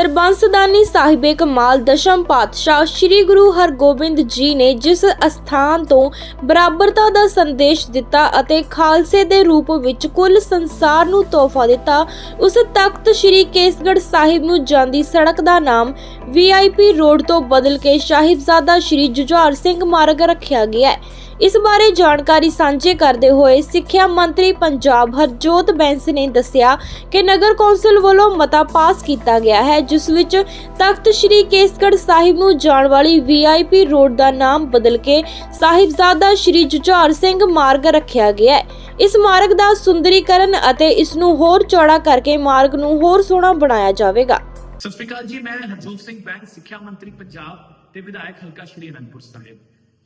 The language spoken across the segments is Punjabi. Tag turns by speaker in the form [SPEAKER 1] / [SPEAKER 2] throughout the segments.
[SPEAKER 1] ਸਰਬੰਸਦਾਨੀ ਸਾਹਿਬੇ ਕਮਾਲ ਦਸ਼ਮ ਪਾਤਸ਼ਾਹ ਸ੍ਰੀ ਗੁਰੂ ਹਰਗੋਬਿੰਦ ਜੀ ਨੇ ਜਿਸ ਅਸਥਾਨ ਤੋਂ ਬਰਾਬਰਤਾ ਦਾ ਸੰਦੇਸ਼ ਦਿੱਤਾ ਅਤੇ ਖਾਲਸੇ ਦੇ ਰੂਪ ਵਿੱਚ ਕੁੱਲ ਸੰਸਾਰ ਨੂੰ ਤੋਹਫਾ ਦਿੱਤਾ, ਉਸ ਤਖਤ ਸ੍ਰੀ ਕੇਸਗੜ੍ਹ ਸਾਹਿਬ ਨੂੰ ਜਾਂਦੀ ਸੜਕ ਦਾ ਨਾਮ ਵੀਆਈਪੀ ਰੋਡ ਤੋਂ ਬਦਲ ਕੇ ਸਾਹਿਬਜ਼ਾਦਾ ਸ੍ਰੀ ਜੁਝਾਰ ਸਿੰਘ ਮਾਰਗ ਰੱਖਿਆ ਗਿਆ ਹੈ। ਇਸ ਬਾਰੇ ਜਾਣਕਾਰੀ ਸਾਂਝੇ ਕਰਦੇ ਹੋਏ ਸਿੱਖਿਆ ਮੰਤਰੀ ਪੰਜਾਬ ਹਰਜੋਤ ਬੈਂਸ ਨੇ ਦੱਸਿਆ ਕਿ ਨਗਰ ਕੌਂਸਲ ਵੱਲੋਂ ਮਤਾ ਪਾਸ ਕੀਤਾ ਗਿਆ ਹੈ, ਜਿਸ ਵਿੱਚ ਤਖਤ ਸ੍ਰੀ ਕੇਸਗੜ੍ਹ ਸਾਹਿਬ ਨੂੰ ਜਾਣ ਵਾਲੀ ਵੀਆਈਪੀ ਰੋਡ ਦਾ ਨਾਮ ਬਦਲ ਕੇ ਸਾਹਿਬਜ਼ਾਦਾ ਸ੍ਰੀ ਜੁਝਾਰ ਸਿੰਘ ਮਾਰਗ ਰੱਖਿਆ ਗਿਆ ਹੈ। ਇਸ ਮਾਰਗ ਦਾ ਸੁੰਦਰੀਕਰਨ ਅਤੇ ਇਸ ਨੂੰ ਹੋਰ ਚੌੜਾ ਕਰਕੇ ਮਾਰਗ ਨੂੰ ਹੋਰ ਸੋਹਣਾ ਬਣਾਇਆ ਜਾਵੇਗਾ।
[SPEAKER 2] ਸਤਿ ਸ਼੍ਰੀ ਅਕਾਲ ਜੀ, ਮੈਂ ਹਰਜੋਤ ਸਿੰਘ ਬੈਂਕ ਸਿੱਖਿਆ ਮੰਤਰੀ ਪੰਜਾਬ ਤੇ ਵਿਧਾਇਕ ਹਲਕਾ ਸ਼੍ਰੀ ਅਨੰਦਪੁਰ ਸਾਹਿਬ।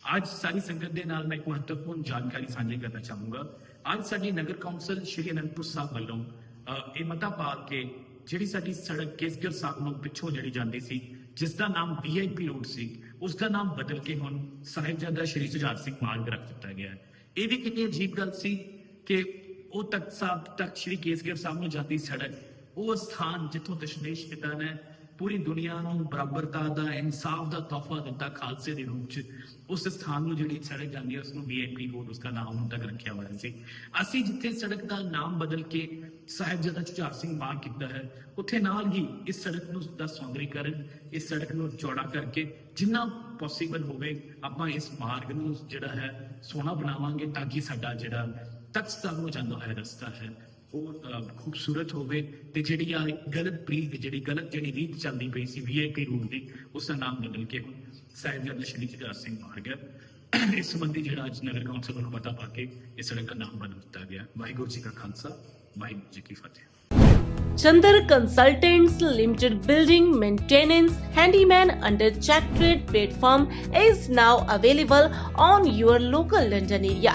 [SPEAKER 2] ਅੱਜ ਸਾਰੀ ਸੰਗਤ ਦੇ ਨਾਲ ਮੈਂ ਇੱਕ ਮਹੱਤਵਪੂਰਨ ਜਾਣਕਾਰੀ ਸਾਂਝੀ ਕਰਨਾ ਚਾਹੂੰਗਾ। ਅੱਜ ਸਾਡੀ ਨਗਰ ਕੌਂਸਲ ਸ਼੍ਰੀ ਅਨੰਦਪੁਰ ਸਾਹਿਬ ਵੱਲੋਂ ਇਹ ਮਤਾ ਪਾ ਕੇ ਜਿਹੜੀ ਸਾਡੀ ਸੜਕ ਕੇਸਗਰ ਸਾਹਿਬ ਨੂੰ ਪਿੱਛੋਂ ਜਿਹੜੀ ਜਾਂਦੀ ਸੀ, ਜਿਸ ਦਾ ਨਾਮ ਵੀਆਈਪੀ ਰੋਡ ਸੀ, ਉਸ ਦਾ ਨਾਮ ਬਦਲ ਕੇ ਹੁਣ ਸਾਹਿਬਜ਼ਾਦਾ ਸ਼੍ਰੀ ਸੁਜਾਤ ਸਿੰਘ ਮਾਰਗ ਰੱਖ ਦਿੱਤਾ ਗਿਆ ਹੈ। ਇਹ ਵੀ ਕਿੰਨੀ ਅਜੀਬ ਗੱਲ ਸੀ ਕਿ ਉਹ ਤਖਤ ਸਾਹਿਬ, ਤਖਤ ਸ਼੍ਰੀ ਕੇਸਗੜ੍ਹ ਸਾਹਿਬ ਨੂੰ ਜਾਂਦੀ ਸੜਕ, ਉਹ ਸਥਾਨ ਜਿੱਥੋਂ ਦਸ਼ਮੇਸ਼ ਪਿਤਾ ਨੇ ਪੂਰੀ ਦੁਨੀਆ ਨੂੰ ਬਰਾਬਰਤਾ ਦਾ, ਇਨਸਾਫ ਦਾ ਤੋਹਫਾ ਦਿੱਤਾ ਖਾਲਸੇ ਦੇ ਰੂਪ ਚ। ਉਸ ਸਥਾਨ ਨੂੰ ਜਿਹੜੀ ਸੜਕ ਜਾਂਦੀ ਹੈ ਉਸ ਨੂੰ ਵੀਆਈਪੀ ਰੋਡ ਉਸਦਾ ਨਾਮ ਹੁਣ ਤੱਕ ਰੱਖਿਆ ਹੋਇਆ ਸੀ। ਅਸੀਂ ਜਿੱਥੇ ਸੜਕ ਦਾ ਨਾਮ ਬਦਲ ਕੇ ਸਾਹਿਬਜ਼ਾਦਾ ਝੁਝਾਰ ਸਿੰਘ ਮਾਰਗ ਕੀਤਾ ਹੈ, ਉੱਥੇ ਨਾਲ ਹੀ ਇਸ ਸੜਕ ਨੂੰ ਦਾ ਸੌਂਦਰੀਕਰਨ, ਇਸ ਸੜਕ ਨੂੰ ਚੌੜਾ ਕਰਕੇ ਜਿੰਨਾ ਪੋਸੀਬਲ ਹੋਵੇ, ਆਪਾਂ ਇਸ ਮਾਰਗ ਨੂੰ ਜਿਹੜਾ ਹੈ, ਸੋਹਣਾ ਬਣਾਵਾਂਗੇ ਤਾਂ ਕਿ ਸਾਡਾ ਜਿਹੜਾ ਤਖਤ ਸਾਹਿਬ ਨੂੰ ਜਾਂਦਾ ਹੋਇਆ ਰਸਤਾ ਹੈ। ਉਹ ਅਹ, ਖੂਬਸੂਰਤ ਹੋਵੇ ਤੇ ਜਿਹੜੀ ਆ ਗਲਤ ਪ੍ਰੀਤ ਜਿਹੜੀ ਗਲਤ ਜਿਹੜੀ ਰੀਤ ਚੱਲਦੀ ਪਈ ਸੀ ਵੀਆਈਪੀ ਰੂਟ ਦੀ ਉਸ ਦਾ ਨਾਮ ਬਦਲ ਕੇ ਹੁਣ ਸਾਹਿਬਜ਼ਾਦਾ ਸ਼੍ਰੀ ਜਗਤ ਸਿੰਘ ਮਾਰਗ ਹੈ ਇਸ ਸੰਬੰਧੀ ਜਿਹੜਾ ਅੱਜ ਨਗਰ ਕੌਂਸਲ ਨੂੰ ਪਤਾ ਪਾ ਕੇ ਇਸ ਸੜਕ ਦਾ ਨਾਮ ਬਦਲ ਦਿੱਤਾ ਗਿਆ। ਵਾਹਿਗੁਰੂ ਜੀ ਕਾ ਖਾਲਸਾ ਵਾਹਿਗੁਰੂ ਜੀ ਕੀ ਫਤਿਹ।
[SPEAKER 3] Chandar Consultants Limited Building Maintenance Handyman under Check Trade platform is now available on your local London area.